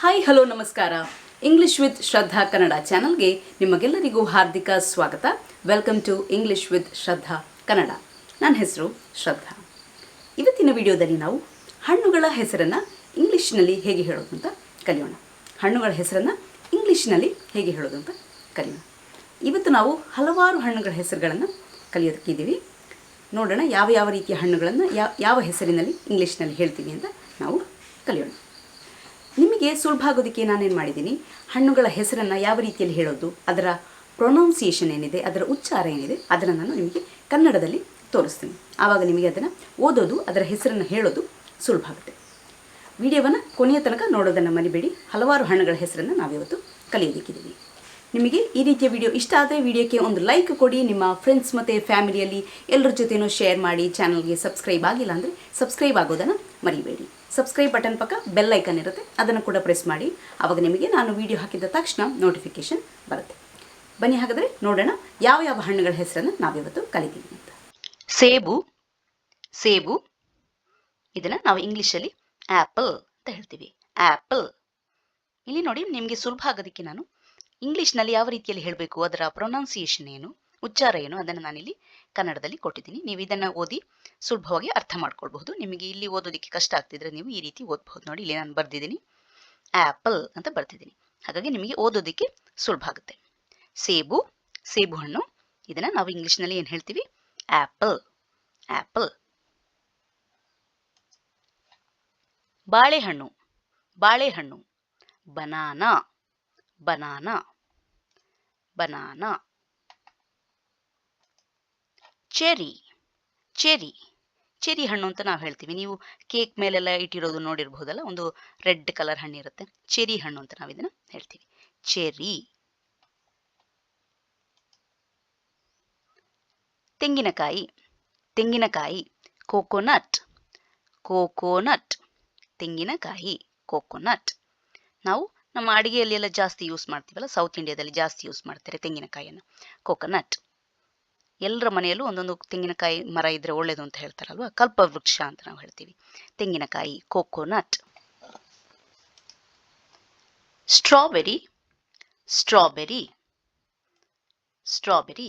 Hi hello ನಮಸ್ಕಾರ. English with Shraddha Kannada ಚಾನಲ್ಗೆ ನಿಮಗೆಲ್ಲರಿಗೂ ಹಾರ್ದಿಕ ಸ್ವಾಗತ. Welcome to English with Shraddha Kannada. ನನ್ನ ಹೆಸರು ಶ್ರದ್ಧಾ. ಇವತ್ತಿನ ವಿಡಿಯೋದಲ್ಲಿ ನಾವು ಹಣ್ಣುಗಳ ಹೆಸರನ್ನು ಇಂಗ್ಲೀಷ್ನಲ್ಲಿ ಹೇಗೆ ಹೇಳೋದು ಅಂತ ಕಲಿಯೋಣ. ಹಣ್ಣುಗಳ ಹೆಸರನ್ನು ಇಂಗ್ಲೀಷ್ನಲ್ಲಿ ಹೇಗೆ ಹೇಳೋದು ಅಂತ ಕಲಿಯೋಣ. ಇವತ್ತು ನಾವು ಹಲವಾರು ಹಣ್ಣುಗಳ ಹೆಸರುಗಳನ್ನು ಕಲಿಯೋದಕ್ಕಿದ್ದೀವಿ. ನೋಡೋಣ ಯಾವ ಯಾವ ರೀತಿಯ ಹಣ್ಣುಗಳನ್ನು, ಯಾವ ಯಾವ ಹೆಸರಿನಲ್ಲಿ ಇಂಗ್ಲೀಷ್ನಲ್ಲಿ ಹೇಳ್ತೀವಿ ಅಂತ ನಾವು ಕಲಿಯೋಣ. ನಿಮಗೆ ಸುಲಭ ಆಗೋದಕ್ಕೆ ನಾನೇನು ಮಾಡಿದ್ದೀನಿ? ಹಣ್ಣುಗಳ ಹೆಸರನ್ನು ಯಾವ ರೀತಿಯಲ್ಲಿ ಹೇಳೋದು? ಅದರ ಪ್ರೊನೌನ್ಸಿಯೇಷನ್ ಏನಿದೆ? ಅದರ ಉಚ್ಚಾರ ಏನಿದೆ? ಅದನ್ನು ನಾನು ನಿಮಗೆ ಕನ್ನಡದಲ್ಲಿ ತೋರಿಸ್ತೀನಿ. ಆವಾಗ ನಿಮಗೆ ಅದನ್ನು ಓದೋದು, ಅದರ ಹೆಸರನ್ನು ಹೇಳೋದು ಸುಲಭ ಆಗುತ್ತೆ. ವಿಡಿಯೋವನ್ನು ಕೊನೆಯ ತನಕ ನೋಡೋದನ್ನು ಮರಿಬೇಡಿ. ಹಲವಾರು ಹಣ್ಣುಗಳ ಹೆಸರನ್ನು ನಾವಿವತ್ತು ಕಲಿಯೋದಕ್ಕಿದ್ದೀವಿ. ನಿಮಗೆ ಈ ರೀತಿಯ ವಿಡಿಯೋ ಇಷ್ಟ ಆದರೆ ವಿಡಿಯೋಕ್ಕೆ ಒಂದು ಲೈಕ್ ಕೊಡಿ. ನಿಮ್ಮ ಫ್ರೆಂಡ್ಸ್ ಮತ್ತು ಫ್ಯಾಮಿಲಿಯಲ್ಲಿ ಎಲ್ಲರ ಜೊತೆಯೂ ಶೇರ್ ಮಾಡಿ. ಚಾನಲ್ಗೆ ಸಬ್ಸ್ಕ್ರೈಬ್ ಆಗಿಲ್ಲ ಅಂದರೆ ಸಬ್ಸ್ಕ್ರೈಬ್ ಆಗೋದನ್ನು ಮರಿಬೇಡಿ. ಸಬ್ಸ್ಕ್ರೈಬ್ ಬಟನ್ ಪಕ್ಕ ಬೆಲ್ ಐಕನ್ ಇರುತ್ತೆ, ಅದನ್ನು ಕೂಡ ಪ್ರೆಸ್ ಮಾಡಿ. ಆವಾಗ ನಿಮಗೆ ನಾನು ವಿಡಿಯೋ ಹಾಕಿದ ತಕ್ಷಣ ನೋಟಿಫಿಕೇಶನ್ ಬರುತ್ತೆ. ಬನ್ನಿ ಹಾಗಾದರೆ ನೋಡೋಣ ಯಾವ ಯಾವ ಹಣ್ಣುಗಳ ಹೆಸರನ್ನು ನಾವಿವತ್ತು ಕಲಿತೀವಿ ಅಂತ. ಸೇಬು ಸೇಬು, ಇದನ್ನು ನಾವು ಇಂಗ್ಲೀಷಲ್ಲಿ ಆ್ಯಪಲ್ ಅಂತ ಹೇಳ್ತೀವಿ. ಆ್ಯಪಲ್ ಇಲ್ಲಿ ನೋಡಿ, ನಿಮಗೆ ಸುಲಭ ಆಗೋದಕ್ಕೆ ನಾನು ಇಂಗ್ಲೀಷ್ನಲ್ಲಿ ಯಾವ ರೀತಿಯಲ್ಲಿ ಹೇಳಬೇಕು, ಅದರ ಪ್ರೊನೌನ್ಸಿಯೇಷನ್ ಏನು, ಉಚ್ಚಾರ ಏನು, ಅದನ್ನು ನಾನಿಲ್ಲಿ ಕನ್ನಡದಲ್ಲಿ ಕೊಟ್ಟಿದ್ದೀನಿ. ನೀವು ಇದನ್ನು ಓದಿ ಸುಲಭವಾಗಿ ಅರ್ಥ ಮಾಡ್ಕೊಳ್ಬಹುದು. ನಿಮಗೆ ಇಲ್ಲಿ ಓದೋದಕ್ಕೆ ಕಷ್ಟ ಆಗ್ತಿದ್ರೆ ನೀವು ಈ ರೀತಿ ಓದ್ಬಹುದು. ನೋಡಿ, ಇಲ್ಲಿ ನಾನು ಬರ್ದಿದ್ದೀನಿ. ಆ್ಯಪಲ್ ಅಂತ ಬರ್ತಿದ್ದೀನಿ ಹಾಗಾಗಿ ನಿಮಗೆ ಓದೋದಕ್ಕೆ ಸುಲಭ ಆಗುತ್ತೆ. ಸೇಬು ಸೇಬು ಹಣ್ಣು ಇದನ್ನು ನಾವು ಇಂಗ್ಲೀಷ್ನಲ್ಲಿ ಏನು ಹೇಳ್ತೀವಿ? ಆ್ಯಪಲ್ ಆ್ಯಪಲ್ ಬಾಳೆಹಣ್ಣು. ಬಾಳೆಹಣ್ಣು. Banana. Banana. Banana. Cherry cherry cherry ಹಣ್ಣು ಅಂತ ನಾವು ಹೇಳ್ತೀವಿ. ನೀವು ಕೇಕ್ ಮೇಲೆಲ್ಲ ಇಟ್ಟಿರೋದು ನೋಡಿರ್ಬಹುದಲ್ಲ ಒಂದು ರೆಡ್ ಕಲರ್ ಹಣ್ಣು ಇರುತ್ತೆ. ಚೆರಿ ಹಣ್ಣು ಅಂತ ನಾವು ಇದನ್ನ ಹೇಳ್ತೀವಿ. ಚೆರಿ. ತೆಂಗಿನಕಾಯಿ ತೆಂಗಿನಕಾಯಿ, ಕೋಕೋನಟ್ ಕೋಕೋನಟ್, ತೆಂಗಿನಕಾಯಿ, ಕೋಕೋನಟ್. ನಾವು ನಮ್ಮ ಅಡಿಗೆಯಲ್ಲಿ ಎಲ್ಲ ಜಾಸ್ತಿ ಯೂಸ್ ಮಾಡ್ತೀವಲ್ಲ ಸೌತ್ ಇಂಡಿಯಾದಲ್ಲಿ ಜಾಸ್ತಿ ಯೂಸ್ ಮಾಡ್ತಾರೆ ತೆಂಗಿನಕಾಯಿಯನ್ನು. ಕೋಕೋನಟ್. ಎಲ್ಲರ ಮನೆಯಲ್ಲೂ ಒಂದೊಂದು ತೆಂಗಿನಕಾಯಿ ಮರ ಇದ್ರೆ ಒಳ್ಳೇದು ಅಂತ ಹೇಳ್ತಾರಲ್ವಾ? ಕಲ್ಪವೃಕ್ಷ ಅಂತ ನಾವು ಹೇಳ್ತೀವಿ. ತೆಂಗಿನಕಾಯಿ ಕೋಕೋನಟ್ ಸ್ಟ್ರಾಬೆರಿ ಸ್ಟ್ರಾಬೆರಿ ಸ್ಟ್ರಾಬೆರಿ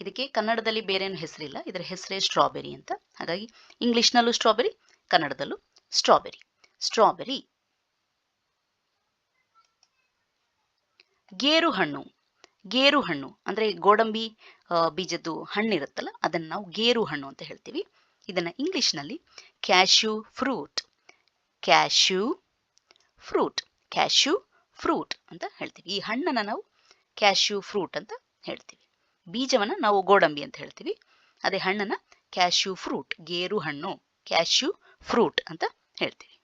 ಇದಕ್ಕೆ ಕನ್ನಡದಲ್ಲಿ ಬೇರೇನು ಹೆಸರಿಲ್ಲ. ಇದರ ಹೆಸರೇ ಸ್ಟ್ರಾಬೆರಿ ಅಂತ. ಹಾಗಾಗಿ ಇಂಗ್ಲಿಷ್ನಲ್ಲೂ ಸ್ಟ್ರಾಬೆರಿ ಕನ್ನಡದಲ್ಲೂ ಸ್ಟ್ರಾಬೆರಿ ಸ್ಟ್ರಾಬೆರಿ ಗೇರು ಹಣ್ಣು ಗೇರು ಹಣ್ಣು ಅಂದರೆ ಗೋಡಂಬಿ ಬೀಜದ್ದು ಹಣ್ಣಿರುತ್ತಲ್ಲ, ಅದನ್ನು ನಾವು ಗೇರು ಹಣ್ಣು ಅಂತ ಹೇಳ್ತೀವಿ. ಇದನ್ನು ಇಂಗ್ಲಿಷ್ನಲ್ಲಿ cashew fruit. Cashew fruit. Cashew fruit ಅಂತ ಹೇಳ್ತೀವಿ. ಈ ಹಣ್ಣನ್ನು ನಾವು ಕ್ಯಾಶ್ಯೂ ಫ್ರೂಟ್ ಅಂತ ಹೇಳ್ತೀವಿ. ಬೀಜವನ್ನು ನಾವು ಗೋಡಂಬಿ ಅಂತ ಹೇಳ್ತೀವಿ. ಅದೇ ಹಣ್ಣನ್ನು ಕ್ಯಾಶ್ಯೂ ಫ್ರೂಟ್, ಗೇರು ಹಣ್ಣು ಕ್ಯಾಶ್ಯೂ ಫ್ರೂಟ್ ಅಂತ ಹೇಳ್ತೀವಿ.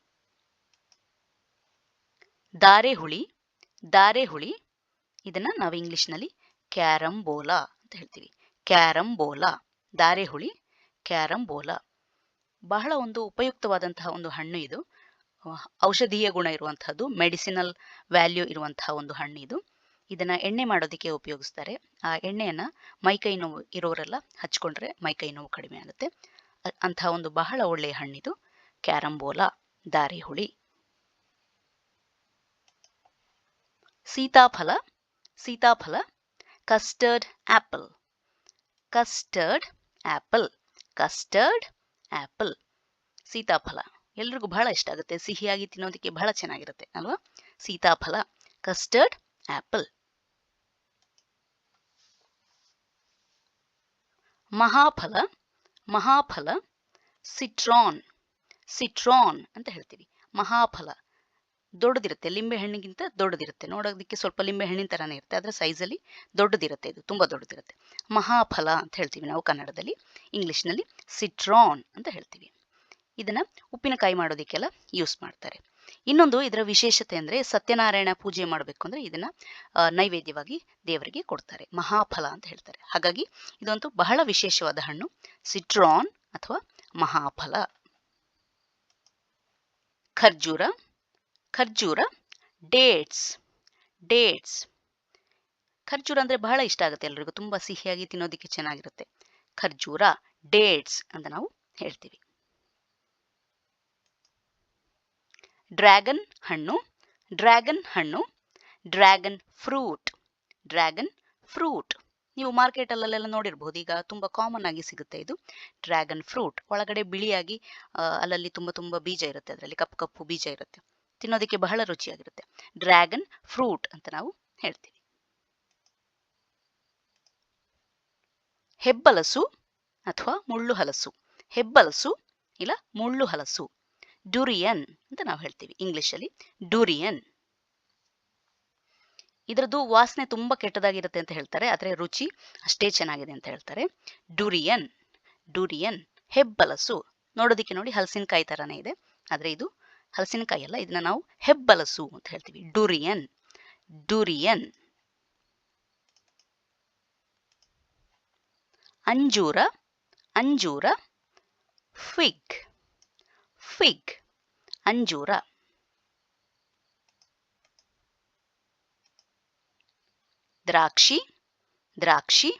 ದಾರೆ ಹುಳಿ ದಾರೆ ಹುಳಿ ಇದನ್ನ ನಾವು ಇಂಗ್ಲಿಷ್ನಲ್ಲಿ ಕ್ಯಾರಂಬೋಲಾ. ಹೇಳ್ತೀವಿ. ಕ್ಯಾರಂಬೋಲಾ, ದಾರೆಹುಳಿ, ಕ್ಯಾರಂಬೋಲಾ. ಬಹಳ ಒಂದು ಉಪಯುಕ್ತವಾದಂತಹ ಒಂದು ಹಣ್ಣು ಇದು. ಔಷಧೀಯ ಗುಣ ಇರುವಂತಹದ್ದು, ಮೆಡಿಸಿನಲ್ ವ್ಯಾಲ್ಯೂ ಇರುವಂತಹ ಒಂದು ಹಣ್ಣು ಇದು. ಇದನ್ನ ಎಣ್ಣೆ ಮಾಡೋದಕ್ಕೆ ಉಪಯೋಗಿಸ್ತಾರೆ. ಆ ಎಣ್ಣೆಯನ್ನ ಮೈಕೈ ನೋವು ಇರೋರೆಲ್ಲ ಹಚ್ಕೊಂಡ್ರೆ ಮೈಕೈ ನೋವು ಕಡಿಮೆ ಆಗುತ್ತೆ. ಅಂತಹ ಒಂದು ಬಹಳ ಒಳ್ಳೆಯ ಹಣ್ಣಿದು. ಕ್ಯಾರಂಬೋಲಾ, ದಾರಿಹುಳಿ. ಸೀತಾಫಲ ಸೀತಾಫಲ custard apple custard apple custard apple ಸೀತಾಫಲ. ಎಲ್ರಿಗೂ ಬಹಳ ಇಷ್ಟ ಆಗುತ್ತೆ. ಸಿಹಿಯಾಗಿ ತಿನ್ನೋದಕ್ಕೆ ಬಹಳ ಚೆನ್ನಾಗಿರುತ್ತೆ, ಅಲ್ವಾ? ಸೀತಾಫಲ. Custard apple ಮಹಾಫಲ. ಮಹಾಫಲ. ಸಿಟ್ರಾನ್ ಸಿಟ್ರಾನ್ ಅಂತ ಹೇಳ್ತೀವಿ. ಮಹಾಫಲ. ದೊಡ್ಡದಿರುತ್ತೆ. ಲಿಂಬೆ ಹಣ್ಣಿಗಿಂತ ದೊಡ್ಡದಿರುತ್ತೆ. ನೋಡೋದಕ್ಕೆ ಸ್ವಲ್ಪ ಲಿಂಬೆ ಹಣ್ಣಿನ ಥರನೇ ಇರುತ್ತೆ. ಅದರ ಸೈಜಲ್ಲಿ ದೊಡ್ಡದಿರುತ್ತೆ ಇದು. ತುಂಬ ದೊಡ್ಡದಿರುತ್ತೆ. ಮಹಾಫಲ ಅಂತ ಹೇಳ್ತೀವಿ ನಾವು ಕನ್ನಡದಲ್ಲಿ. ಇಂಗ್ಲೀಷ್ನಲ್ಲಿ ಸಿಟ್ರಾನ್ ಅಂತ ಹೇಳ್ತೀವಿ. ಇದನ್ನು ಉಪ್ಪಿನಕಾಯಿ ಮಾಡೋದಕ್ಕೆಲ್ಲ ಯೂಸ್ ಮಾಡ್ತಾರೆ. ಇನ್ನೊಂದು ಇದರ ವಿಶೇಷತೆ ಅಂದರೆ ಸತ್ಯನಾರಾಯಣ ಪೂಜೆ ಮಾಡಬೇಕು ಅಂದರೆ ಇದನ್ನು ನೈವೇದ್ಯವಾಗಿ ದೇವರಿಗೆ ಕೊಡ್ತಾರೆ. ಮಹಾಫಲ ಅಂತ ಹೇಳ್ತಾರೆ. ಹಾಗಾಗಿ ಇದಂತೂ ಬಹಳ ವಿಶೇಷವಾದ ಹಣ್ಣು. ಸಿಟ್ರಾನ್ ಅಥವಾ ಮಹಾಫಲ. ಖರ್ಜೂರ. ಖರ್ಜೂರ, ಡೇಟ್ಸ್ ಡೇಟ್ಸ್. ಖರ್ಜೂರ ಅಂದರೆ ಬಹಳ ಇಷ್ಟ ಆಗುತ್ತೆ ಎಲ್ರಿಗೂ, ತುಂಬ ಸಿಹಿಯಾಗಿ ತಿನ್ನೋದಕ್ಕೆ ಚೆನ್ನಾಗಿರುತ್ತೆ. ಖರ್ಜೂರ, ಡೇಟ್ಸ್ ಅಂತ ನಾವು ಹೇಳ್ತೀವಿ. ಡ್ರ್ಯಾಗನ್ ಹಣ್ಣು ಡ್ರ್ಯಾಗನ್ ಹಣ್ಣು, ಡ್ರ್ಯಾಗನ್ ಫ್ರೂಟ್ ಡ್ರ್ಯಾಗನ್ ಫ್ರೂಟ್. ನೀವು ಮಾರ್ಕೆಟಲ್ಲೆಲ್ಲ ನೋಡಿರ್ಬೋದು, ಈಗ ತುಂಬ ಕಾಮನ್ ಆಗಿ ಸಿಗುತ್ತೆ ಇದು. ಡ್ರ್ಯಾಗನ್ ಫ್ರೂಟ್, ಒಳಗಡೆ ಬಿಳಿಯಾಗಿ ಅಲ್ಲಲ್ಲಿ ತುಂಬ ತುಂಬ ಬೀಜ ಇರುತ್ತೆ, ಅದರಲ್ಲಿ ಕಪ್ಪು ಕಪ್ಪು ಬೀಜ ಇರುತ್ತೆ. ತಿನ್ನೋದಕ್ಕೆ ಬಹಳ ರುಚಿಯಾಗಿರುತ್ತೆ. ಡ್ರ್ಯಾಗನ್ ಫ್ರೂಟ್ ಅಂತ ನಾವು ಹೇಳ್ತೀವಿ. ಹೆಬ್ಬಲಸು ಅಥವಾ ಮುಳ್ಳು ಹಲಸು. ಹೆಬ್ಬಲಸು ಇಲ್ಲ ಮುಳ್ಳು ಹಲಸು. ಡುರಿಯನ್ ಅಂತ ನಾವು ಹೇಳ್ತೀವಿ ಇಂಗ್ಲಿಷಲ್ಲಿ. ಡುರಿಯನ್. ಇದರದ್ದು ವಾಸನೆ ತುಂಬಾ ಕೆಟ್ಟದಾಗಿರುತ್ತೆ ಅಂತ ಹೇಳ್ತಾರೆ. ಆದರೆ ರುಚಿ ಅಷ್ಟೇ ಚೆನ್ನಾಗಿದೆ ಅಂತ ಹೇಳ್ತಾರೆ. ಡುರಿಯನ್. ಡುರಿಯನ್ ಹೆಬ್ಬಲಸು. ನೋಡೋದಕ್ಕೆ ನೋಡಿ ಹಲಸಿನಕಾಯಿ ತರಾನೇ ಇದೆ. ಆದರೆ ಇದು ಹಲಸಿನಕಾಯಿ ಅಲ್ಲ ಇದನ್ನ ನಾವು ಹೆಬ್ಬಲಸು ಅಂತ ಹೇಳ್ತೀವಿ. ಡುರಿಯನ್ ಡುರಿಯನ್. ಅಂಜೂರ ಅಂಜೂರ, ಫಿಗ್ ಫಿಗ್, ಅಂಜೂರ. ದ್ರಾಕ್ಷಿ ದ್ರಾಕ್ಷಿ,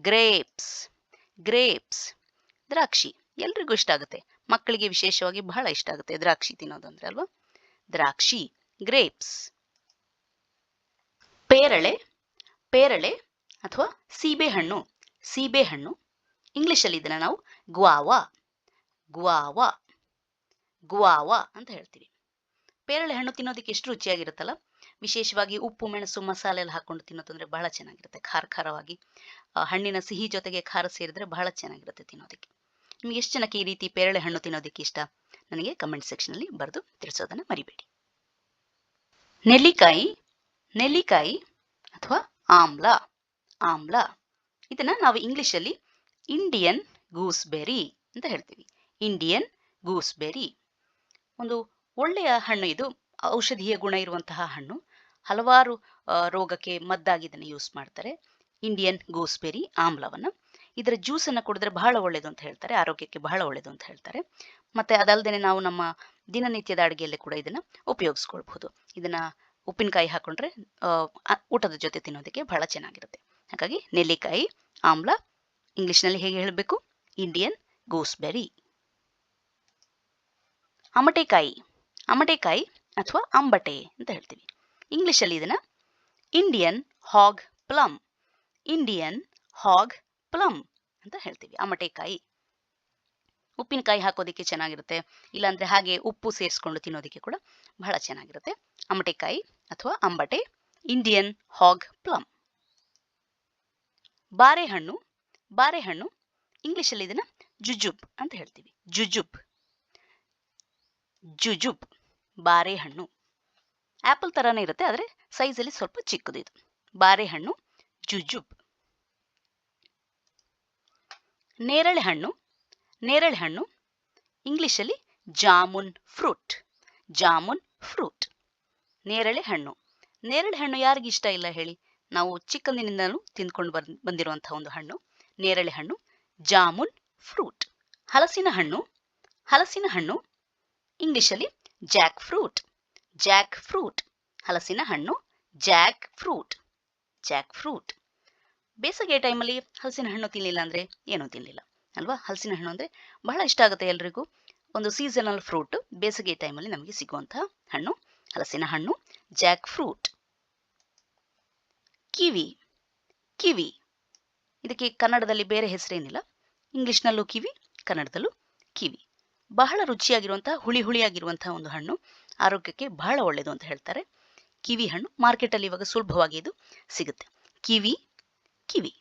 ಗ್ರೇಪ್ಸ್ ಗ್ರೇಪ್ಸ್. ದ್ರಾಕ್ಷಿ ಎಲ್ರಿಗೂ ಇಷ್ಟ ಆಗುತ್ತೆ. ಮಕ್ಕಳಿಗೆ ವಿಶೇಷವಾಗಿ ಬಹಳ ಇಷ್ಟ ಆಗುತ್ತೆ. ದ್ರಾಕ್ಷಿ ತಿನ್ನೋದು ಅಂದ್ರೆ ಅಲ್ವಾ? ದ್ರಾಕ್ಷಿ ಗ್ರೇಪ್ಸ್ ಪೇರಳೆ ಪೇರಳೆ ಅಥವಾ ಸೀಬೆಹಣ್ಣು ಸೀಬೆಹಣ್ಣು ಇಂಗ್ಲಿಷಲ್ಲಿ ಇದನ್ನ ನಾವು ಗ್ವಾವಾ ಗ್ವಾವಾ ಗುವಾವಾ ಅಂತ ಹೇಳ್ತೀವಿ. ಪೇರಳೆ ಹಣ್ಣು ತಿನ್ನೋದಕ್ಕೆ ಎಷ್ಟು ರುಚಿಯಾಗಿರುತ್ತಲ್ಲ? ವಿಶೇಷವಾಗಿ ಉಪ್ಪು, ಮೆಣಸು, ಮಸಾಲೆ ಎಲ್ಲ ಹಾಕೊಂಡು ತಿನ್ನೋದಂದ್ರೆ ಬಹಳ ಚೆನ್ನಾಗಿರುತ್ತೆ. ಖಾರ ಖಾರವಾಗಿ ಹಣ್ಣಿನ ಸಿಹಿ ಜೊತೆಗೆ ಖಾರ ಸೇರಿದ್ರೆ ಬಹಳ ಚೆನ್ನಾಗಿರುತ್ತೆ ತಿನ್ನೋದಕ್ಕೆ. ನಿಮ್ಗೆ ಎಷ್ಟು ಜನಕ್ಕೆ ಈ ರೀತಿ ಪೇರಳೆ ಹಣ್ಣು ತಿನ್ನೋದಕ್ಕೆ ಇಷ್ಟ? ನನಗೆ ಕಮೆಂಟ್ ಸೆಕ್ಷನಲ್ಲಿ ಬರೆದು ತಿಳಿಸೋದನ್ನು ಮರಿಬೇಡಿ. ನೆಲ್ಲಿಕಾಯಿ ನೆಲ್ಲಿಕಾಯಿ ಅಥವಾ ಆಮ್ಲ ಆಮ್ಲ. ಇದನ್ನು ನಾವು ಇಂಗ್ಲಿಷಲ್ಲಿ ಇಂಡಿಯನ್ ಗೂಸ್ಬೆರಿ ಅಂತ ಹೇಳ್ತೀವಿ. ಇಂಡಿಯನ್ ಗೂಸ್ಬೆರಿ ಒಂದು ಒಳ್ಳೆಯ ಹಣ್ಣು ಇದು, ಔಷಧೀಯ ಗುಣ ಇರುವಂತಹ ಹಣ್ಣು. ಹಲವಾರು ರೋಗಕ್ಕೆ ಮದ್ದಾಗಿ ಇದನ್ನು ಯೂಸ್ ಮಾಡ್ತಾರೆ. ಇಂಡಿಯನ್ ಗೂಸ್ಬೆರಿ ಆಮ್ಲವನ್ನ. ಇದರ ಜ್ಯೂಸನ್ನು ಕುಡಿದ್ರೆ ಬಹಳ ಒಳ್ಳೇದು ಅಂತ ಹೇಳ್ತಾರೆ, ಆರೋಗ್ಯಕ್ಕೆ ಬಹಳ ಒಳ್ಳೇದು ಅಂತ ಹೇಳ್ತಾರೆ. ಮತ್ತೆ ಅದಲ್ಲದೆ ನಾವು ನಮ್ಮ ದಿನನಿತ್ಯದ ಅಡುಗೆಯಲ್ಲಿ ಕೂಡ ಇದನ್ನ ಉಪಯೋಗಿಸ್ಕೊಳ್ಬಹುದು. ಇದನ್ನ ಉಪ್ಪಿನಕಾಯಿ ಹಾಕೊಂಡ್ರೆ ಊಟದ ಜೊತೆ ತಿನ್ನೋದಕ್ಕೆ ಬಹಳ ಚೆನ್ನಾಗಿರುತ್ತೆ. ಹಾಗಾಗಿ ನೆಲ್ಲಿಕಾಯಿ, ಆಮ್ಲ, ಇಂಗ್ಲಿಷ್ನಲ್ಲಿ ಹೇಗೆ ಹೇಳಬೇಕು? ಇಂಡಿಯನ್ ಗೂಸ್ಬೆರಿ ಅಮಟೆಕಾಯಿ ಅಮಟೆಕಾಯಿ ಅಥವಾ ಅಂಬಟೆ ಅಂತ ಹೇಳ್ತೀವಿ. ಇಂಗ್ಲಿಷಲ್ಲಿ ಇದನ್ನ ಇಂಡಿಯನ್ ಹಾಗ್ ಪ್ಲಮ್ ಇಂಡಿಯನ್ ಹಾಗ್ ಪ್ಲಮ್ ಅಂತ ಹೇಳ್ತೀವಿ ಅಮಟೆಕಾಯಿ ಉಪ್ಪಿನಕಾಯಿ ಹಾಕೋದಕ್ಕೆ ಚೆನ್ನಾಗಿರುತ್ತೆ, ಇಲ್ಲಾಂದ್ರೆ ಹಾಗೆ ಉಪ್ಪು ಸೇರಿಸ್ಕೊಂಡು ತಿನ್ನೋದಕ್ಕೆ ಕೂಡ ಬಹಳ ಚೆನ್ನಾಗಿರುತ್ತೆ. ಅಮಟೆಕಾಯಿ ಅಥವಾ ಅಂಬಟೆ ಇಂಡಿಯನ್ ಹಾಗ್ ಪ್ಲಮ್ ಬಾರೆಹಣ್ಣು ಬಾರೆಹಣ್ಣು, ಇಂಗ್ಲಿಷಲ್ಲಿ ಇದನ್ನ ಜುಜುಬ್ ಅಂತ ಹೇಳ್ತೀವಿ. ಜುಜುಬ್ ಜುಜುಬ್ ಬಾರೆಹಣ್ಣು. ಆಪಲ್ ತರಾನೇ ಇರುತ್ತೆ, ಆದರೆ ಸೈಜಲ್ಲಿ ಸ್ವಲ್ಪ ಚಿಕ್ಕದು ಇದು ಬಾರೆಹಣ್ಣು ಜುಜುಬ್ ನೇರಳೆ ಹಣ್ಣು ನೇರಳೆ ಹಣ್ಣು ಇಂಗ್ಲಿಷಲ್ಲಿ ಜಾಮೂನ್ ಫ್ರೂಟ್ ಜಾಮೂನ್ ಫ್ರೂಟ್. ನೇರಳೆ ಹಣ್ಣು ನೇರಳೆ ಹಣ್ಣು ಯಾರಿಗೆ ಇಷ್ಟ ಇಲ್ಲ ಹೇಳಿ? ನಾವು ಚಿಕ್ಕಂದಿನಿಂದಲೂ ತಿಂದ್ಕೊಂಡು ಬರ್ ಬಂದಿರುವಂತಹ ಒಂದು ಹಣ್ಣು ನೇರಳೆ ಹಣ್ಣು ಜಾಮೂನ್ ಫ್ರೂಟ್. ಹಲಸಿನ ಹಣ್ಣು ಹಲಸಿನ ಹಣ್ಣು, ಇಂಗ್ಲಿಷಲ್ಲಿ ಜಾಕ್ ಫ್ರೂಟ್ ಜಾಕ್ ಫ್ರೂಟ್. ಹಲಸಿನ ಹಣ್ಣು, ಜಾಕ್ ಫ್ರೂಟ್ ಜಾಕ್ ಫ್ರೂಟ್. ಬೇಸಿಗೆ ಟೈಮಲ್ಲಿ ಹಲಸಿನ ಹಣ್ಣು ತಿನ್ನಲಿಲ್ಲ ಅಂದರೆ ಏನೂ ತಿನ್ನಲಿಲ್ಲ ಅಲ್ವಾ? ಹಲಸಿನ ಹಣ್ಣು ಅಂದರೆ ಬಹಳ ಇಷ್ಟ ಆಗುತ್ತೆ ಎಲ್ರಿಗೂ. ಒಂದು ಸೀಸನಲ್ ಫ್ರೂಟ್ ಬೇಸಿಗೆ ಟೈಮಲ್ಲಿ ನಮಗೆ ಸಿಗುವಂತಹ ಹಣ್ಣು, ಹಲಸಿನ ಹಣ್ಣು ಜಾಕ್ ಫ್ರೂಟ್ ಕಿವಿ ಕಿವಿ. ಇದಕ್ಕೆ ಕನ್ನಡದಲ್ಲಿ ಬೇರೆ ಹೆಸರೇನಿಲ್ಲ. ಇಂಗ್ಲಿಷ್ನಲ್ಲೂ ಕಿವಿ, ಕನ್ನಡದಲ್ಲೂ ಕಿವಿ. ಬಹಳ ರುಚಿಯಾಗಿರುವಂತಹ, ಹುಳಿ ಹುಳಿಯಾಗಿರುವಂತಹ ಒಂದು ಹಣ್ಣು ಆರೋಗ್ಯಕ್ಕೆ ಬಹಳ ಒಳ್ಳೆಯದು ಅಂತ ಹೇಳ್ತಾರೆ. ಕಿವಿ ಹಣ್ಣು ಮಾರ್ಕೆಟಲ್ಲಿ ಇವಾಗ ಸುಲಭವಾಗಿ ಇದು ಸಿಗುತ್ತೆ. ಕಿವಿ ಕಿವಿ.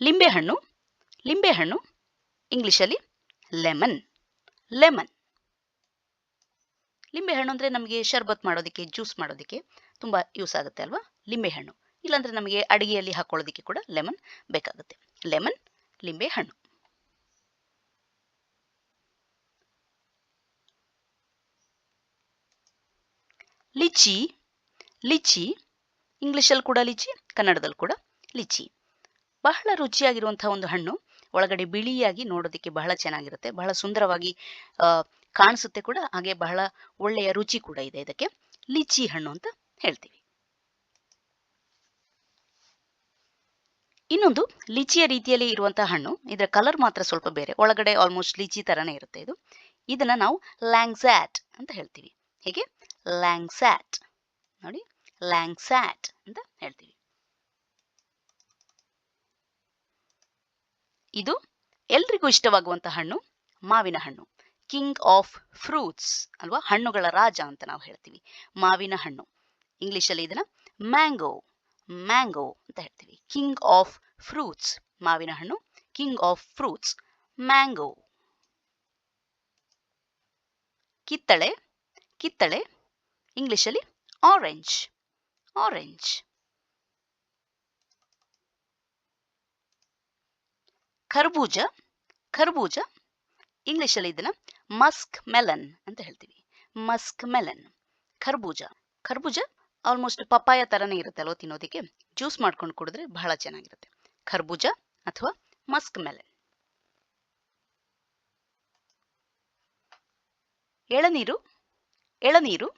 ಲಿಂಬೆಹಣ್ಣು ಲಿಂಬೆಹಣ್ಣು ಇಂಗ್ಲಿಷಲ್ಲಿ ಲೆಮನ್ ಲೆಮನ್. ಲಿಂಬೆಹಣ್ಣು ಅಂದರೆ ನಮಗೆ ಶರ್ಬತ್ ಮಾಡೋದಕ್ಕೆ, ಜ್ಯೂಸ್ ಮಾಡೋದಕ್ಕೆ ತುಂಬ ಯೂಸ್ ಆಗುತ್ತೆ ಅಲ್ವಾ? ಲಿಂಬೆಹಣ್ಣು ಇಲ್ಲಾಂದರೆ ನಮಗೆ ಅಡುಗೆಯಲ್ಲಿ ಹಾಕೊಳ್ಳೋದಕ್ಕೆ ಕೂಡ ಲೆಮನ್ ಬೇಕಾಗುತ್ತೆ. ಲೆಮನ್ ಲಿಂಬೆಹಣ್ಣು ಲಿಚಿ ಲಿಚಿ ಇಂಗ್ಲಿಷಲ್ಲಿ ಕೂಡ ಲಿಚಿ, ಕನ್ನಡದಲ್ಲಿ ಕೂಡ ಲಿಚಿ. ಬಹಳ ರುಚಿಯಾಗಿರುವಂತಹ ಒಂದು ಹಣ್ಣು. ಒಳಗಡೆ ಬಿಳಿಯಾಗಿ ನೋಡೋದಕ್ಕೆ ಬಹಳ ಚೆನ್ನಾಗಿರುತ್ತೆ. ಬಹಳ ಸುಂದರವಾಗಿ ಕಾಣಿಸುತ್ತೆ ಕೂಡ. ಹಾಗೆ ಬಹಳ ಒಳ್ಳೆಯ ರುಚಿ ಕೂಡ ಇದೆ ಇದಕ್ಕೆ. ಲಿಚಿ ಹಣ್ಣು ಅಂತ ಹೇಳ್ತೀವಿ. ಇನ್ನೊಂದು ಲಿಚಿಯ ರೀತಿಯಲ್ಲಿ ಇರುವಂತಹ ಹಣ್ಣು. ಇದರ ಕಲರ್ ಮಾತ್ರ ಸ್ವಲ್ಪ ಬೇರೆ. ಒಳಗಡೆ ಆಲ್ಮೋಸ್ಟ್ ಲಿಚಿ ತರನೇ ಇರುತ್ತೆ ಇದು. ಇದನ್ನ ನಾವು ಲ್ಯಾಂಗ್ಸ್ಯಾಟ್ ಅಂತ ಹೇಳ್ತೀವಿ. ಹೇಗೆ? ಲ್ಯಾಂಗ್ಸ್ಯಾಟ್ ನೋಡಿ. ಲ್ಯಾಂಗ್ಸ್ಯಾಟ್ ಅಂತ ಹೇಳ್ತೀವಿ. ಇದು ಎಲ್ರಿಗೂ ಇಷ್ಟವಾಗುವಂತ ಹಣ್ಣು, ಮಾವಿನ ಹಣ್ಣು. ಕಿಂಗ್ ಆಫ್ ಫ್ರೂಟ್ಸ್ ಅಲ್ವಾ? ಹಣ್ಣುಗಳ ರಾಜ ಅಂತ ನಾವು ಹೇಳ್ತೀವಿ. ಮಾವಿನ ಹಣ್ಣು. ಇಂಗ್ಲಿಷಲ್ಲಿ ಇದನ್ನ ಮ್ಯಾಂಗೋ ಮ್ಯಾಂಗೋ ಅಂತ ಹೇಳ್ತೀವಿ. ಕಿಂಗ್ ಆಫ್ ಫ್ರೂಟ್ಸ್ ಮಾವಿನ ಹಣ್ಣು. ಕಿಂಗ್ ಆಫ್ ಫ್ರೂಟ್ಸ್ ಮ್ಯಾಂಗೋ ಕಿತ್ತಳೆ ಕಿತ್ತಳೆ. ಇಂಗ್ಲಿಷಲ್ಲಿ ಆರೆಂಜ್ ಆರೆಂಜ್ ಖರ್ಬೂಜ ಖರ್ಬೂಜ ಇಂಗ್ಲಿಷಲ್ಲಿ ಇದನ್ನ ಮಸ್ಕ್ ಮೆಲನ್ ಅಂತ ಹೇಳ್ತೀವಿ. ಮಸ್ಕ್ ಮೆಲನ್ ಖರ್ಬೂಜ ಖರ್ಬೂಜ ಆಲ್ಮೋಸ್ಟ್ ಪಪ್ಪಾಯ ತರನೇ ಇರುತ್ತೆ ಅಲ್ವ ತಿನ್ನೋದಕ್ಕೆ. ಜ್ಯೂಸ್ ಮಾಡ್ಕೊಂಡು ಕುಡಿದ್ರೆ ಬಹಳ ಚೆನ್ನಾಗಿರುತ್ತೆ. ಖರ್ಬೂಜ ಅಥವಾ ಮಸ್ಕ್ ಮೆಲನ್ ಎಳನೀರು ಎಳನೀರು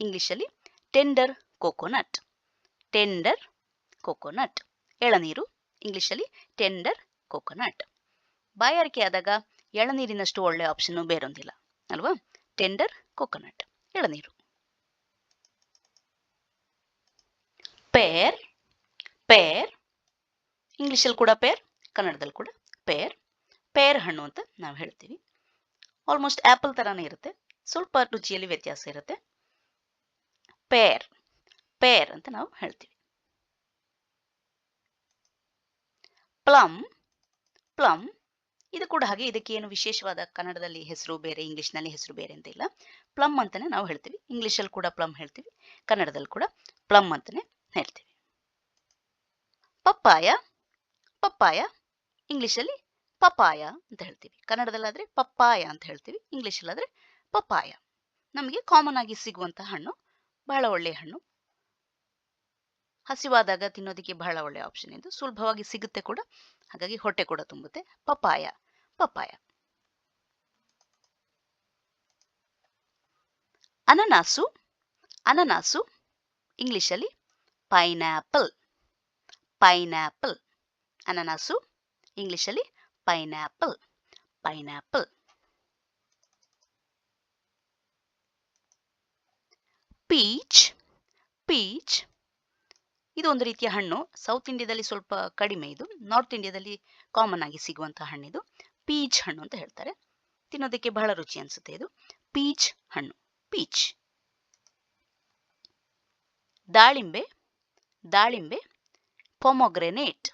ಇಂಗ್ಲಿಷಲ್ಲಿ ಟೆಂಡರ್ ಕೋಕೋನಟ್ ಟೆಂಡರ್ ಕೋಕೋನಟ್ ಎಳನೀರು, ಇಂಗ್ಲಿಷಲ್ಲಿ ಟೆಂಡರ್ ಕೋಕೋನಟ್ ಬಾಯಾರಿಕೆ ಆದಾಗ ಎಳನೀರಿನಷ್ಟು ಒಳ್ಳೆ ಆಪ್ಷನ್ ಬೇರೊಂದಿಲ್ಲ, ಅಲ್ವಾ? ಟೆಂಡರ್ ಕೋಕೋನಟ್ ಎಳನೀರು. ಪೇರ್ ಪೇರ್ ಇಂಗ್ಲಿಷಲ್ಲಿ ಕೂಡ ಪೇರ್ ಕನ್ನಡದಲ್ಲಿ ಕೂಡ ಪೇರ್ ಪೇರ್ ಹಣ್ಣು ಅಂತ ನಾವು ಹೇಳ್ತೀವಿ. ಆಲ್ಮೋಸ್ಟ್ ಆಪಲ್ ತರಾನೇ ಇರುತ್ತೆ, ಸ್ವಲ್ಪ ರುಚಿಯಲ್ಲಿ ವ್ಯತ್ಯಾಸ ಇರುತ್ತೆ. ಪೇರ್ ಪೇರ್ ಅಂತ ನಾವು ಹೇಳ್ತೀವಿ. ಪ್ಲಮ್ ಪ್ಲಮ್ ಇದು ಕೂಡ ಹಾಗೆ ಇದಕ್ಕೆ ಏನು ವಿಶೇಷವಾದ ಕನ್ನಡದಲ್ಲಿ ಹೆಸರು ಬೇರೆ, ಇಂಗ್ಲಿಷ್ನಲ್ಲಿ ಹೆಸರು ಬೇರೆ ಅಂತ ಇಲ್ಲ. ಪ್ಲಮ್ ಅಂತಾನೆ ನಾವು ಹೇಳ್ತೀವಿ. ಇಂಗ್ಲಿಷಲ್ಲಿ ಕೂಡ ಪ್ಲಮ್ ಹೇಳ್ತೀವಿ. ಕನ್ನಡದಲ್ಲಿ ಕೂಡ ಪ್ಲಮ್ ಅಂತಾನೆ ಹೇಳ್ತೀವಿ. ಪಪ್ಪಾಯ ಪಪ್ಪಾಯ, ಇಂಗ್ಲಿಷಲ್ಲಿ ಪಪಾಯ ಅಂತ ಹೇಳ್ತೀವಿ. ಕನ್ನಡದಲ್ಲಾದ್ರೆ ಪಪ್ಪಾಯ ಅಂತ ಹೇಳ್ತೀವಿ. ಇಂಗ್ಲಿಷಲ್ಲಾದ್ರೆ ಪಪ್ಪಾಯ. ನಮಗೆ ಕಾಮನ್ ಆಗಿ ಸಿಗುವಂತಹ ಹಣ್ಣು, ಬಹಳ ಒಳ್ಳೆಯ ಹಣ್ಣು. ಹಸಿವಾದಾಗ ತಿನ್ನೋದಕ್ಕೆ ಬಹಳ ಒಳ್ಳೆಯ ಆಪ್ಷನ್ ಇದು. ಸುಲಭವಾಗಿ ಸಿಗುತ್ತೆ ಕೂಡ. ಹಾಗಾಗಿ ಹೊಟ್ಟೆ ಕೂಡ ತುಂಬುತ್ತೆ. Papaya papaya. ಅನನಾಸು ಅನನಾಸು, ಇಂಗ್ಲಿಷಲ್ಲಿ ಪೈನಾಪಲ್ ಪೈನಾಪಲ್. ಅನನಾಸು, ಇಂಗ್ಲಿಷಲ್ಲಿ ಪೈನಾಪಲ್ ಪೈನಾಪಲ್. ಪೀಚ್ ಪೀಚ್ ಇದು ಒಂದು ರೀತಿಯ ಹಣ್ಣು. ಸೌತ್ ಇಂಡಿಯಾದಲ್ಲಿ ಸ್ವಲ್ಪ ಕಡಿಮೆ ಇದು. ನಾರ್ತ್ ಇಂಡಿಯಾದಲ್ಲಿ ಕಾಮನ್ ಆಗಿ ಸಿಗುವಂತಹ ಹಣ್ಣಿದು. ಪೀಚ್ ಹಣ್ಣು ಅಂತ ಹೇಳ್ತಾರೆ. ತಿನ್ನೋದಕ್ಕೆ ಬಹಳ ರುಚಿ ಅನ್ಸುತ್ತೆ ಇದು. ಪೀಚ್ ಹಣ್ಣು. ಪೀಚ್ ದಾಳಿಂಬೆ. ದಾಳಿಂಬೆ. ಪೊಮೊಗ್ರೆನೇಟ್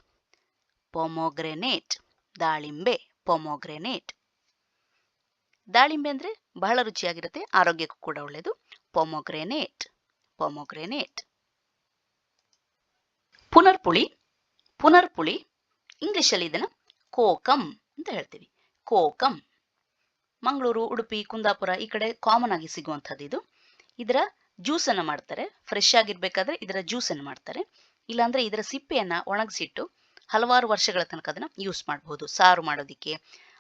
ಪೊಮೊಗ್ರೆನೇಟ್ ದಾಳಿಂಬೆ. ಪೊಮೊಗ್ರೆನೇಟ್ ದಾಳಿಂಬೆ ಅಂದರೆ ಬಹಳ ರುಚಿಯಾಗಿರುತ್ತೆ. ಆರೋಗ್ಯಕ್ಕೂ ಕೂಡ ಒಳ್ಳೆಯದು ಪೊಮೊಗ್ರೆನೇಟ್ ಪೊಮೊಗ್ರೆನೇಟ್ ಪುನರ್ಪುಳಿ ಪುನರ್ಪುಳಿ ಇಂಗ್ಲಿಷಲ್ಲಿ ಇದನ್ನ ಕೋಕಂ ಅಂತ ಹೇಳ್ತೀವಿ. ಕೋಕಂ. ಮಂಗಳೂರು, ಉಡುಪಿ, ಕುಂದಾಪುರ ಈ ಕಡೆ ಕಾಮನ್ ಆಗಿ ಸಿಗುವಂಥದ್ದು ಇದು. ಇದರ ಜ್ಯೂಸ್ ಮಾಡ್ತಾರೆ. ಫ್ರೆಶ್ ಆಗಿರ್ಬೇಕಾದ್ರೆ ಇದರ ಜ್ಯೂಸ್ ಅನ್ನು ಮಾಡ್ತಾರೆ. ಇಲ್ಲಾಂದ್ರೆ ಇದರ ಸಿಪ್ಪೆಯನ್ನ ಒಣಗಿಸಿಟ್ಟು ಹಲವಾರು ವರ್ಷಗಳ ತನಕ ಅದನ್ನ ಯೂಸ್ ಮಾಡಬಹುದು ಸಾರು ಮಾಡೋದಿಕ್ಕೆ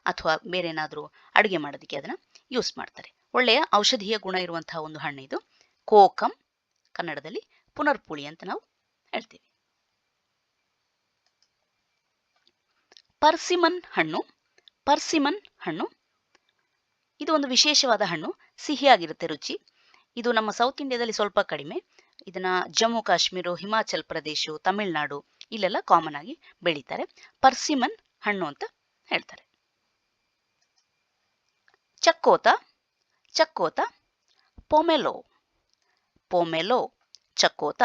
ಅಥವಾ ಬೇರೆ ಏನಾದರೂ ಅಡುಗೆ ಮಾಡೋದಿಕ್ಕೆ ಅದನ್ನ ಯೂಸ್ ಮಾಡ್ತಾರೆ. ಒಳ್ಳೆಯ ಔಷಧೀಯ ಗುಣ ಇರುವಂತಹ ಒಂದು ಹಣ್ಣು ಇದು. ಕೋಕಂ ಕನ್ನಡದಲ್ಲಿ ಪುನರ್ಪುಳಿ ಅಂತ ನಾವು ಹೇಳ್ತೀವಿ. ಪರ್ಸಿಮನ್ ಹಣ್ಣು ಪರ್ಸಿಮನ್ ಹಣ್ಣು. ಇದು ಒಂದು ವಿಶೇಷವಾದ ಹಣ್ಣು, ಸಿಹಿಯಾಗಿರುತ್ತೆ ರುಚಿ. ಇದು ನಮ್ಮ ಸೌತ್ ಇಂಡಿಯಾದಲ್ಲಿ ಸ್ವಲ್ಪ ಕಡಿಮೆ. ಇದನ್ನ ಜಮ್ಮು, ಕಾಶ್ಮೀರ, ಹಿಮಾಚಲ್ ಪ್ರದೇಶ, ತಮಿಳುನಾಡು ಇಲ್ಲೆಲ್ಲ ಕಾಮನ್ ಆಗಿ ಬೆಳೀತಾರೆ. ಪರ್ಸಿಮನ್ ಹಣ್ಣು ಅಂತ ಹೇಳ್ತಾರೆ. ಚಕ್ಕೋತ ಚಕ್ಕೋತ, ಪೊಮೆಲೋ. ಪೊಮೆಲೋ, ಚಕ್ಕೋತ.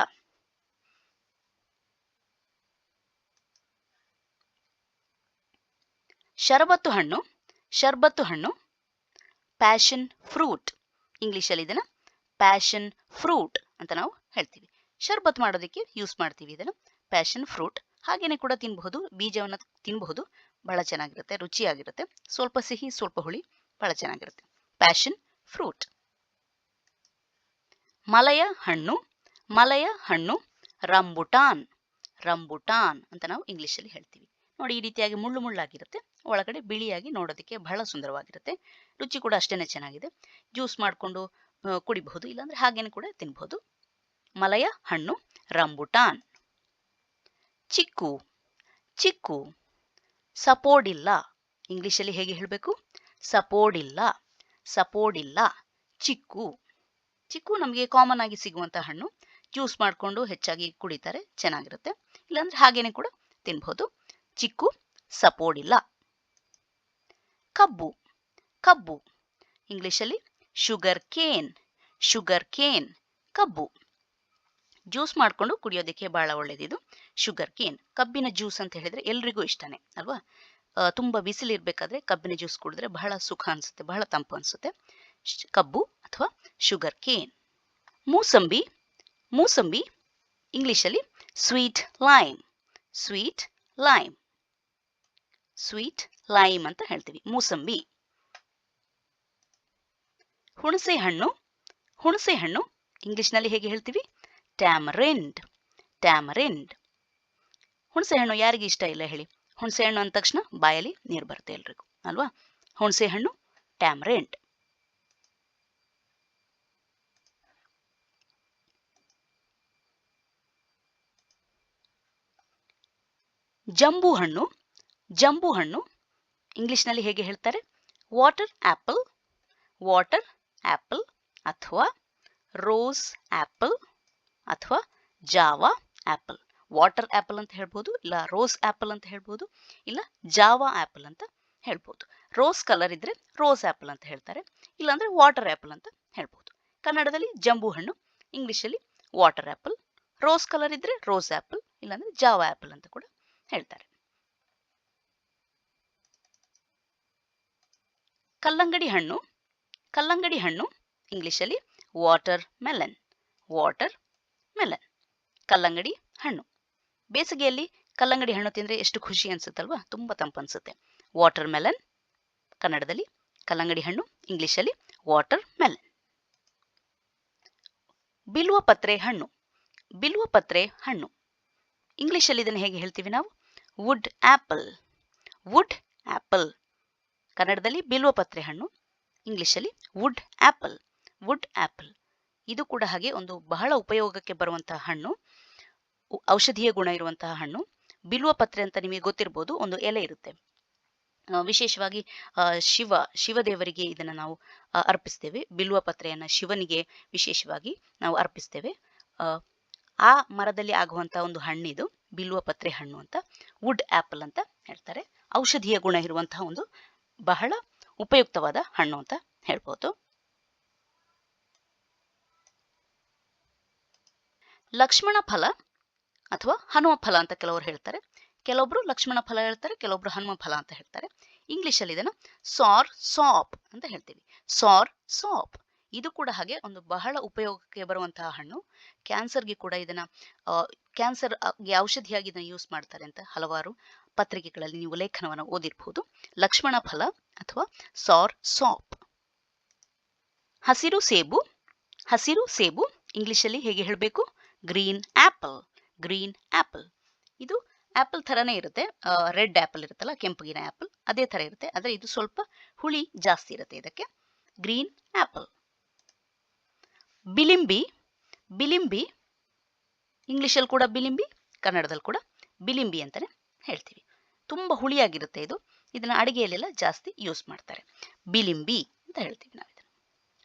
ಶರಬತ್ತು ಹಣ್ಣು, ಶರ್ಬತ್ತು ಹಣ್ಣು ಪ್ಯಾಷನ್ ಫ್ರೂಟ್ ಇಂಗ್ಲಿಷಲ್ಲಿ ಇದನ್ನ ಪ್ಯಾಷನ್ ಫ್ರೂಟ್ ಅಂತ ನಾವು ಹೇಳ್ತೀವಿ. ಶರ್ಬತ್ ಮಾಡೋದಕ್ಕೆ ಯೂಸ್ ಮಾಡ್ತೀವಿ ಇದನ್ನ. ಪ್ಯಾಷನ್ ಫ್ರೂಟ್ ಹಾಗೇನೆ ಕೂಡ ತಿನ್ನಬಹುದು ಬೀಜವನ್ನು ತಿನ್ನಬಹುದು ಬಹಳ ಚೆನ್ನಾಗಿರುತ್ತೆ. ರುಚಿಯಾಗಿರುತ್ತೆ. ಸ್ವಲ್ಪ ಸಿಹಿ, ಸ್ವಲ್ಪ ಹುಳಿ. ಬಹಳ ಚೆನ್ನಾಗಿರುತ್ತೆ. ಪ್ಯಾಷನ್ ಫ್ರೂಟ್ ಮಲಯ ಹಣ್ಣು. ಮಲಯ ಹಣ್ಣು ರಂಬುಟಾನ್. ರಂಬುಟಾನ್ ಅಂತ ನಾವು ಇಂಗ್ಲಿಷಲ್ಲಿ ಹೇಳ್ತೀವಿ. ನೋಡಿ ಈ ರೀತಿಯಾಗಿ ಮುಳ್ಳು ಮುಳ್ಳಾಗಿರುತ್ತೆ. ಒಳಗಡೆ ಬಿಳಿಯಾಗಿ ನೋಡೋದಕ್ಕೆ ಬಹಳ ಸುಂದರವಾಗಿರುತ್ತೆ. ರುಚಿ ಕೂಡ ಅಷ್ಟೇನೆ ಚೆನ್ನಾಗಿದೆ. ಜ್ಯೂಸ್ ಮಾಡಿಕೊಂಡು ಕುಡಿಬಹುದು, ಇಲ್ಲಾಂದ್ರೆ ಹಾಗೇನೆ ಕೂಡ ತಿನ್ಬಹುದು. ಮಲಯ, ಹಣ್ಣು, ರಂಬುಟಾನ್. ಚಿಕ್ಕು ಚಿಕ್ಕು ಸಪೋರ್ಡಿಲ್ಲ ಇಂಗ್ಲಿಷಲ್ಲಿ ಹೇಗೆ ಹೇಳಬೇಕು? ಸಪೋರ್ಡಿಲ್ಲ ಸಪೋಡಿಲ್ಲ, ಚಿಕ್ಕು. ಚಿಕ್ಕು ನಮಗೆ ಕಾಮನ್ ಆಗಿ ಸಿಗುವಂಥ ಹಣ್ಣು. ಜ್ಯೂಸ್ ಮಾಡಿಕೊಂಡು ಹೆಚ್ಚಾಗಿ ಕುಡಿತಾರೆ, ಚೆನ್ನಾಗಿರುತ್ತೆ. ಇಲ್ಲಾಂದ್ರೆ ಹಾಗೇನೆ ಕೂಡ ತಿನ್ಬಹುದು. ಚಿಕ್ಕು, ಸಪೋಡಿಲ್ಲ. ಕಬ್ಬು ಕಬ್ಬು. ಇಂಗ್ಲಿಷಲ್ಲಿ ಶುಗರ್ ಕೇನ್ ಶುಗರ್ ಕೇನ್, ಕಬ್ಬು. ಜ್ಯೂಸ್ ಮಾಡಿಕೊಂಡು ಕುಡಿಯೋದಕ್ಕೆ ಬಹಳ ಒಳ್ಳೆಯದಿದು ಶುಗರ್ ಕೇನ್, ಕಬ್ಬಿನ ಜ್ಯೂಸ್ ಅಂತ ಹೇಳಿದ್ರೆ ಎಲ್ರಿಗೂ ಇಷ್ಟನೇ, ಅಲ್ವಾ? ತುಂಬ ಬಿಸಿಲಿರಬೇಕಾದ್ರೆ ಕಬ್ಬಿನ ಜ್ಯೂಸ್ ಕುಡಿದ್ರೆ ಬಹಳ ಸುಖ ಅನ್ಸುತ್ತೆ, ಬಹಳ ತಂಪು ಅನ್ಸುತ್ತೆ. ಕಬ್ಬು ಅಥವಾ ಶುಗರ್ ಕೇನ್. ಮೂಸಂಬಿ ಮೂಸಂಬಿ ಇಂಗ್ಲಿಷಲ್ಲಿ sweet lime sweet lime. Sweet lime ಅಂತ ಹೇಳ್ತೀವಿ. ಮೂಸಂಬಿ. ಹುಣಸೆ ಹಣ್ಣು ಹುಣಸೆ ಹಣ್ಣು ಇಂಗ್ಲಿಷ್ನಲ್ಲಿ ಹೇಗೆ ಹೇಳ್ತೀವಿ? ಟ್ಯಾಮರಿಂಡ್ ಟ್ಯಾಮರಿಂಡ್ ಹುಣಸೆ ಹಣ್ಣು ಯಾರಿಗೆ ಇಷ್ಟ ಇಲ್ಲ ಹೇಳಿ? ಹುಣಸೆ ಹಣ್ಣು ಅಂದ ತಕ್ಷಣ ಬಾಯಲ್ಲಿ ನೀರು ಬರುತ್ತೆ ಎಲ್ರಿಗೂ, ಅಲ್ವಾ? ಹುಣಸೆ ಹಣ್ಣು ಟ್ಯಾಮರಿಂಡ್ ಜಂಬು ಹಣ್ಣು ಜಂಬು ಹಣ್ಣು ಇಂಗ್ಲಿಷ್ನಲ್ಲಿ ಹೇಗೆ ಹೇಳ್ತಾರೆ? ವಾಟರ್ ಆ್ಯಪಲ್ ವಾಟರ್ ಆ್ಯಪಲ್ ಅಥವಾ ರೋಸ್ ಆ್ಯಪಲ್ ಅಥವಾ ಜಾವಾ ಆ್ಯಪಲ್ ವಾಟರ್ ಆ್ಯಪಲ್ ಅಂತ ಹೇಳ್ಬೋದು, ಇಲ್ಲ ರೋಸ್ ಆ್ಯಪಲ್ ಅಂತ ಹೇಳ್ಬೋದು, ಇಲ್ಲ ಜಾವಾ ಆ್ಯಪಲ್ ಅಂತ ಹೇಳ್ಬೋದು. ರೋಸ್ ಕಲರ್ ಇದ್ರೆ ರೋಸ್ ಆ್ಯಪಲ್ ಅಂತ ಹೇಳ್ತಾರೆ, ಇಲ್ಲಾಂದ್ರೆ ವಾಟರ್ ಆ್ಯಪಲ್ ಅಂತ ಹೇಳ್ಬೋದು. ಕನ್ನಡದಲ್ಲಿ ಜಂಬು ಹಣ್ಣು, ಇಂಗ್ಲಿಷಲ್ಲಿ ವಾಟರ್ ಆ್ಯಪಲ್ ರೋಸ್ ಕಲರ್ ಇದ್ರೆ ರೋಸ್ ಆ್ಯಪಲ್ ಇಲ್ಲಾಂದ್ರೆ ಜಾವಾ ಆ್ಯಪಲ್ ಅಂತ ಕೂಡ ಹೇಳ್ತಾರೆ. ಕಲ್ಲಂಗಡಿ ಹಣ್ಣು ಕಲ್ಲಂಗಡಿ ಹಣ್ಣು ಇಂಗ್ಲಿಷಲ್ಲಿ ವಾಟರ್ ಮೆಲನ್ ವಾಟರ್ ಮೆಲನ್, ಕಲ್ಲಂಗಡಿ ಹಣ್ಣು. ಬೇಸಿಗೆಯಲ್ಲಿ ಕಲ್ಲಂಗಡಿ ಹಣ್ಣು ತಿಂದರೆ ಎಷ್ಟು ಖುಷಿ ಅನ್ಸುತ್ತಲ್ವಾ? ತುಂಬ ತಂಪು ಅನ್ಸುತ್ತೆ. ವಾಟರ್ ಮೆಲನ್, ಕನ್ನಡದಲ್ಲಿ ಕಲ್ಲಂಗಡಿ ಹಣ್ಣು, ಇಂಗ್ಲಿಷಲ್ಲಿ ವಾಟರ್ ಮೆಲನ್. ಬಿಲ್ವ ಪತ್ರೆ ಹಣ್ಣು, ಬಿಲ್ವ ಪತ್ರೆ ಹಣ್ಣು. ಇಂಗ್ಲಿಷಲ್ಲಿ ಇದನ್ನು ಹೇಗೆ ಹೇಳ್ತೀವಿ ನಾವು? ವುಡ್ ಆ್ಯಪಲ್, ವುಡ್ ಆಪಲ್ ಕನ್ನಡದಲ್ಲಿ ಬಿಲ್ವಪತ್ರೆ ಹಣ್ಣು ಇಂಗ್ಲಿಷಲ್ಲಿ ವುಡ್ ಆ್ಯಪಲ್ ವುಡ್ ಆ್ಯಪಲ್ ಇದು ಕೂಡ ಹಾಗೆ ಒಂದು ಬಹಳ ಉಪಯೋಗಕ್ಕೆ ಬರುವಂತಹ ಹಣ್ಣು ಔಷಧೀಯ ಗುಣ ಇರುವಂತಹ ಹಣ್ಣು. ಬಿಲ್ವ ಪತ್ರೆ ಅಂತ ನಿಮಗೆ ಗೊತ್ತಿರ್ಬೋದು ಒಂದು ಎಲೆ ಇರುತ್ತೆ. ವಿಶೇಷವಾಗಿ ಶಿವ ಶಿವದೇವರಿಗೆ ಇದನ್ನ ನಾವು ಅರ್ಪಿಸ್ತೇವೆ. ಬಿಲ್ವ ಪತ್ರೆಯನ್ನ ಶಿವನಿಗೆ ವಿಶೇಷವಾಗಿ ನಾವು ಅರ್ಪಿಸ್ತೇವೆ. ಆ, ಮರದಲ್ಲಿ ಆಗುವಂತಹ ಒಂದು ಹಣ್ಣಿದು ಬಿಲ್ವ ಪತ್ರೆ ಹಣ್ಣು ಅಂತ ವುಡ್ ಆಪಲ್ ಅಂತ ಹೇಳ್ತಾರೆ. ಔಷಧೀಯ ಗುಣ ಇರುವಂತಹ ಒಂದು ಬಹಳ ಉಪಯುಕ್ತವಾದ ಹಣ್ಣು ಅಂತ ಹೇಳ್ಬೋದು. ಲಕ್ಷ್ಮಣ ಫಲ ಅಥವಾ ಹನುಮ ಫಲ ಅಂತ ಕೆಲವರು ಹೇಳ್ತಾರೆ. ಕೆಲವೊಬ್ರು ಲಕ್ಷ್ಮಣ ಫಲ ಹೇಳ್ತಾರೆ, ಕೆಲವೊಬ್ರು ಹನುಮ ಫಲ ಅಂತ ಹೇಳ್ತಾರೆ. ಇಂಗ್ಲಿಷ್ ಅಲ್ಲಿ ಇದನ್ನ ಸಾರ್ ಸಾಪ್ ಅಂತ ಹೇಳ್ತೀವಿ. Soursop. ಇದು ಕೂಡ ಹಾಗೆ ಒಂದು ಬಹಳ ಉಪಯೋಗಕ್ಕೆ ಬರುವಂತಹ ಹಣ್ಣು. ಕ್ಯಾನ್ಸರ್ಗೆ ಕೂಡ ಇದನ್ನ ಕ್ಯಾನ್ಸರ್ ಔಷಧಿಯಾಗಿ ಇದನ್ನ ಯೂಸ್ ಮಾಡ್ತಾರೆ ಅಂತ ಹಲವಾರು ಪತ್ರಿಕೆಗಳಲ್ಲಿ ನೀವು ಲೇಖನವನ್ನು ಓದಿರಬಹುದು ಲಕ್ಷ್ಮಣ ಫಲ ಅಥವಾ ಸಾರ್ ಸಾಪ್. ಹಸಿರು ಸೇಬು. ಹಸಿರು ಸೇಬು ಇಂಗ್ಲಿಷಲ್ಲಿ ಹೇಗೆ ಹೇಳಬೇಕು? Green apple. Green apple. ಇದು ಆಪಲ್ ಥರನೇ ಇರುತ್ತೆ. ರೆಡ್ ಆಪಲ್ ಇರುತ್ತಲ್ಲ, ಕೆಂಪುಗಿನ ಆಪಲ್, ಅದೇ ಥರ ಇರುತ್ತೆ. ಆದರೆ ಇದು ಸ್ವಲ್ಪ ಹುಳಿ ಜಾಸ್ತಿ ಇರುತ್ತೆ ಇದಕ್ಕೆ. Green apple. ಬಿಲಿಂಬಿ. ಬಿಲಿಂಬಿ, ಇಂಗ್ಲಿಷಲ್ಲಿ ಕೂಡ ಬಿಲಿಂಬಿ, ಕನ್ನಡದಲ್ಲಿ ಕೂಡ ಬಿಲಿಂಬಿ ಅಂತಲೇ ಹೇಳ್ತೀವಿ. ತುಂಬ ಹುಳಿಯಾಗಿರುತ್ತೆ ಇದು. ಇದನ್ನ ಅಡುಗೆಯಲ್ಲೆಲ್ಲ ಜಾಸ್ತಿ ಯೂಸ್ ಮಾಡ್ತಾರೆ. ಬಿಲಿಂಬಿ ಅಂತ ಹೇಳ್ತೀವಿ ನಾವು ಇದನ್ನು.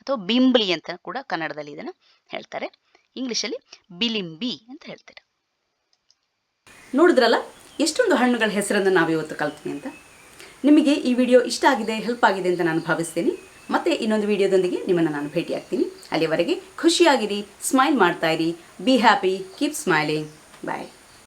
ಅಥವಾ ಬಿಂಬ್ಲಿ ಅಂತ ಕೂಡ ಕನ್ನಡದಲ್ಲಿ ಇದನ್ನು ಹೇಳ್ತಾರೆ. ಇಂಗ್ಲೀಷಲ್ಲಿ ಬಿಲಿಂಬಿ ಅಂತ ಹೇಳ್ತಾರೆ. ನೋಡಿದ್ರಲ್ಲ? ಎಷ್ಟೊಂದು ಹಣ್ಣುಗಳ ಹೆಸರನ್ನು ನಾವು ಇವತ್ತು ಕಲ್ತೀನಿ ಅಂತ. ನಿಮಗೆ ಈ ವಿಡಿಯೋ ಇಷ್ಟ ಆಗಿದೆ ಹೆಲ್ಪ್ ಆಗಿದೆ ಅಂತ ನಾನು ಭಾವಿಸ್ತೀನಿ. ಮತ್ತೆ ಇನ್ನೊಂದು ವಿಡಿಯೋದೊಂದಿಗೆ ನಿಮ್ಮನ್ನು ನಾನು ಭೇಟಿಯಾಗ್ತೀನಿ. ಅಲ್ಲಿವರೆಗೆ ಖುಷಿಯಾಗಿರಿ ಸ್ಮೈಲ್ ಮಾಡ್ತಾ ಇರಿ. Be happy keep smiling bye